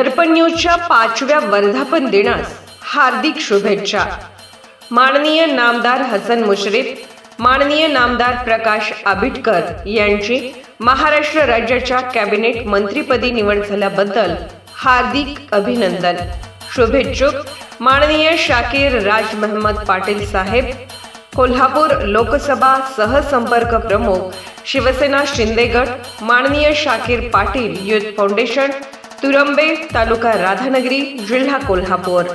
दर्पण न्यूजच्या पाचव्या वर्धापन दिनास हार्दिक शुभेच्छा. माननीय नामदार हसन मुश्रीफ माननीय नामदार प्रकाश आबिटकर यांची महाराष्ट्र राज्याच्या कॅबिनेट मंत्रीपदी निवड झाल्याबद्दल हार्दिक अभिनंदन. शुभेच्छुक माननीय शाकीर राज महम्मद पाटील साहेब कोल्हापूर लोकसभा सहसंपर्क प्रमुख शिवसेना शिंदेगड माननीय शाकीर पाटील युथ फाउंडेशन तुरंबे तालुका राधानगरी जिल्हा कोल्हापूर.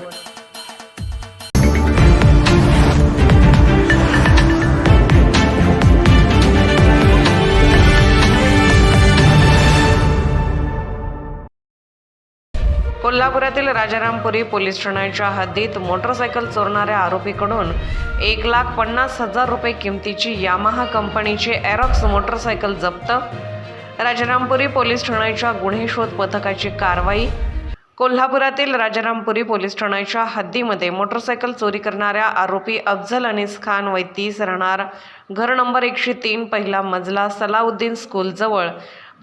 कोल्हापुरातील राजारामपुरी पोलीस ठाण्याच्या हद्दीत मोटरसायकल चोरणाऱ्या आरोपीकडून एक लाख पन्नास हजार रुपये किमतीची यामाहा कंपनीची एरॉक्स मोटरसायकल जप्त राजारामपुरी पोलीस ठाण्याच्या गुन्हे शोध पथकाची कारवाई. कोल्हापुरातील राजारामपुरी पोलीस ठाण्याच्या हद्दीमध्ये मोटरसायकल चोरी करणाऱ्या आरोपी अफझल अनीस खान वैतीस राहणार. घर नंबर एकशे तीन पहिला मजला सलाउद्दीन स्कूलजवळ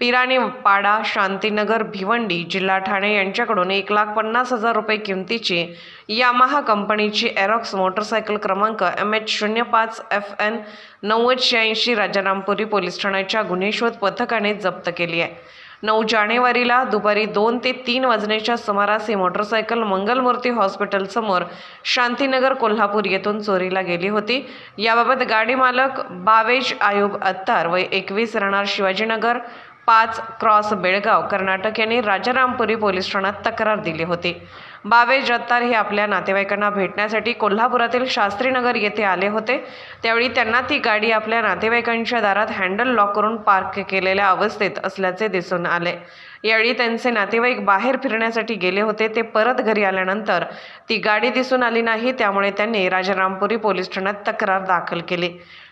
पिराणे पाडा शांतीनगर भिवंडी जिल्हा ठाणे यांच्याकडून एक लाख पन्नास हजार रुपये किमतीची यामाहा कंपनीची एरॉक्स मोटरसायकल क्रमांक एम एच शून्य पाच एफ एन नव्वद शहाऐंशी राजारामपुरी पोलीस ठाण्याच्या गुन्हे शोध पथकाने जप्त केली आहे. नऊ जानेवारीला दुपारी दोन ते तीन वाजण्याच्या सुमारास ही मोटरसायकल मंगलमूर्ती हॉस्पिटलसमोर शांतीनगर कोल्हापूर येथून चोरीला गेली होती. याबाबत गाडी मालक बावेज आयुब अत्तार व एकवीस राहणार शिवाजीनगर पाच क्रॉस बेळगाव कर्नाटक यांनी राजारामपुरी पोलीस ठाण्यात तक्रार दिली होती. बावे जत्तार हे आपल्या नातेवाईकांना भेटण्यासाठी कोल्हापुरातील शास्त्रीनगर येथे आले होते. त्यावेळी त्यांना ती गाडी आपल्या नातेवाईकांच्या दारात हँडल लॉक करून पार्क केलेल्या अवस्थेत असल्याचे दिसून आले. यावेळी त्यांचे नातेवाईक बाहेर फिरण्यासाठी गेले होते. ते परत घरी आल्यानंतर ती गाडी दिसून आली नाही त्यामुळे त्यांनी राजारामपुरी पोलीस ठाण्यात तक्रार दाखल केली.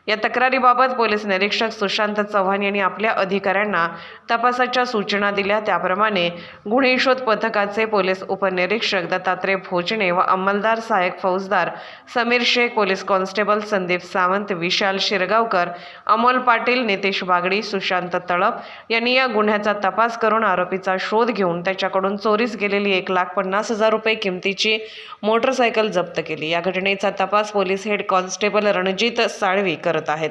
या तक्रारीबाबत पोलीस निरीक्षक सुशांत चव्हाण यांनी आपल्या अधिकाऱ्यांना तपासाच्या सूचना दिल्या. त्याप्रमाणे गुन्हे शोध पथकाचे पोलीस उपनिरीक्षक दत्तात्रय भोजने व अंमलदार सहाय्यक फौजदार समीर शेख पोलीस कॉन्स्टेबल संदीप सावंत विशाल शिरगावकर अमोल पाटील नितेश बागडी सुशांत तळप यांनी या गुन्ह्याचा तपास करून आरोपीचा शोध घेऊन त्याच्याकडून चोरीस गेलेली एक लाख पन्नास हजार रुपये किमतीची मोटरसायकल जप्त केली. या घटनेचा तपास police head constable Ranjit Salvi करत आहेत.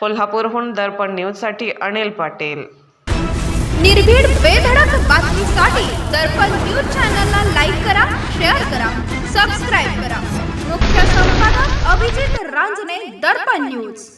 कोल्हापूरहून दर्पण न्यूजसाठी अनिल पाटील. निर्भीड बेधडक रांजणे दर्पण न्यूज.